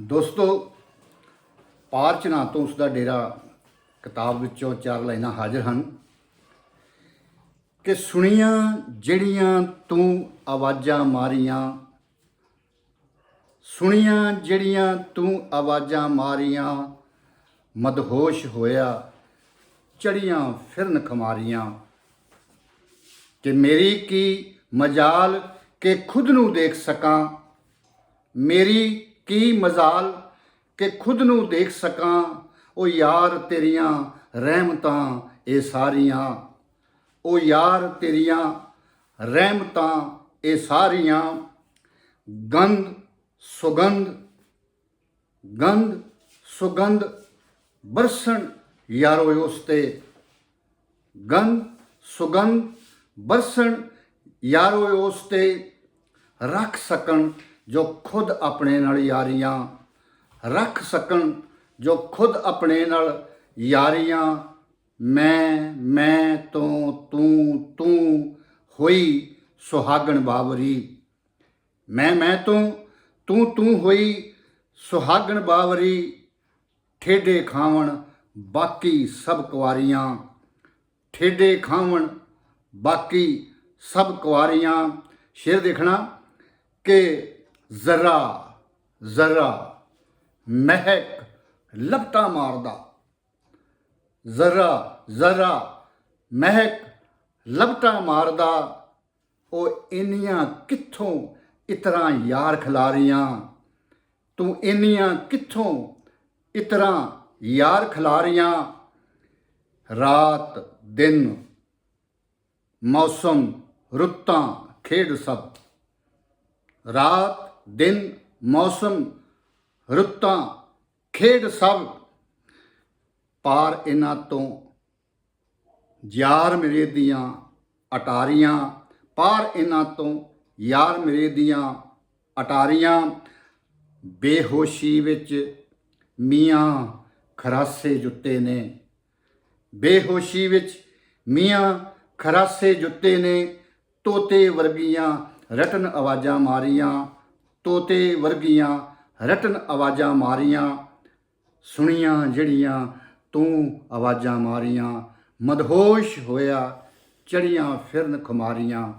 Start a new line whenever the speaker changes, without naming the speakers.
ਦੋਸਤੋ, ਪਾਰਚਨਾ ਤੋਂ ਉਸ ਦਾ ਡੇਰਾ ਕਿਤਾਬ ਵਿੱਚੋਂ ਚਾਰ ਲਾਈਨਾਂ ਹਾਜ਼ਰ ਹਨ ਕਿ ਸੁਣੀਆਂ ਜਿਹੜੀਆਂ ਤੂੰ ਆਵਾਜ਼ਾਂ ਮਾਰੀਆਂ, ਸੁਣੀਆਂ ਜਿਹੜੀਆਂ ਤੂੰ ਆਵਾਜ਼ਾਂ ਮਾਰੀਆਂ, ਮਦਹੋਸ਼ ਹੋਇਆ, ਚੜੀਆਂ ਫਿਰਨ ਖਮਾਰੀਆਂ। ਕਿ ਮੇਰੀ ਕੀ ਮਜਾਲ ਕਿ ਖੁਦ ਨੂੰ ਦੇਖ ਸਕਾਂ, ਮੇਰੀ ਕੀ ਮਜ਼ਾਲ ਕਿ ਖੁਦ ਨੂੰ ਦੇਖ ਸਕਾਂ, ਉਹ ਯਾਰ ਤੇਰੀਆਂ ਰਹਿਮਤਾਂ, ਇਹ ਸਾਰੀਆਂ। ਉਹ ਯਾਰ ਤੇਰੀਆਂ ਰਹਿਮਤਾਂ, ਇਹ ਸਾਰੀਆਂ। ਗੰਧ ਸੁਗੰਧ ਗੰਧ ਸੁਗੰਧ ਬਰਸਣ ਯਾਰੋ ਉਸ ਤੇ। ਗੰਧ ਸੁਗੰਧ ਬਰਸਣ ਯਾਰੋ ਉਸ ਤੇ। ਰੱਖ ਸਕਣ ਜੋ ਖੁਦ ਆਪਣੇ ਨਾਲ ਯਾਰੀਆਂ ਰੱਖ ਸਕਣ, ਜੋ ਖੁਦ ਆਪਣੇ ਨਾਲ ਯਾਰੀਆਂ, ਮੈਂ ਮੈਂ ਤੋਂ ਤੂੰ ਤੂੰ ਹੋਈ ਸੁਹਾਗਣ ਬਾਵਰੀ। ਮੈਂ ਮੈਂ ਤੋਂ ਤੂੰ ਤੂੰ ਹੋਈ ਸੁਹਾਗਣ ਬਾਵਰੀ, ਠੇਡੇ ਖਾਵਣ ਬਾਕੀ ਸਭ ਕੁਆਰੀਆਂ। ਠੇਡੇ ਖਾਵਣ ਬਾਕੀ ਸਭ ਕੁਆਰੀਆਂ। ਸ਼ੇਰ ਦੇਖਣਾ ਕਿ ਜ਼ਰਾ ਜ਼ਰਾ, ਮਹਿਕ ਲਪਟਾ ਮਾਰਦਾ। ਜ਼ਰਾ ਜ਼ਰਾ, ਮਹਿਕ ਲਪਟਾ ਮਾਰਦਾ। ਉਹ ਇੰਨੀਆਂ ਕਿੱਥੋਂ ਇਤਰਾ ਯਾਰ ਖਿਲਾਰੀਆਂ? ਤੂੰ ਇੰਨੀਆਂ ਕਿੱਥੋਂ ਇਤਰਾ ਯਾਰ ਖਿਲਾਰੀਆਂ? ਰਾਤ, ਦਿਨ, ਮੌਸਮ, ਰੁੱਤਾਂ, ਖੇਡ ਸਭ। ਰਾਤ ਦਿਨ, ਮੌਸਮ, ਰੁੱਤਾਂ, ਖੇਡ ਸਭ ਪਾਰ ਇਹਨਾਂ ਤੋਂ। ਯਾਰ ਮੇਰੇ ਦੀਆਂ ਅਟਾਰੀਆਂ ਪਾਰ ਇਹਨਾਂ ਤੋਂ। ਯਾਰ ਮੇਰੇ ਦੀਆਂ ਅਟਾਰੀਆਂ ਬੇਹੋਸ਼ੀ ਵਿੱਚ ਮੀਆਂ ਖਰਾਸੇ ਜੁੱਤੇ ਨੇ। ਬੇਹੋਸ਼ੀ ਵਿੱਚ ਮੀਆਂ ਖਰਾਸੇ ਜੁੱਤੇ ਨੇ। ਤੋਤੇ ਵਰਗੀਆਂ ਰਟਨ ਆਵਾਜ਼ਾਂ ਮਾਰੀਆਂ। ਤੋਤੇ ਵਰਗੀਆਂ ਰਟਨ ਆਵਾਜ਼ਾਂ ਮਾਰੀਆਂ, ਸੁਣੀਆਂ ਜਿਹੜੀਆਂ ਤੂੰ ਆਵਾਜ਼ਾਂ ਮਾਰੀਆਂ, ਮਦਹੋਸ਼ ਹੋਇਆ, ਚੜੀਆਂ ਫਿਰਨ ਖੁਮਾਰੀਆਂ।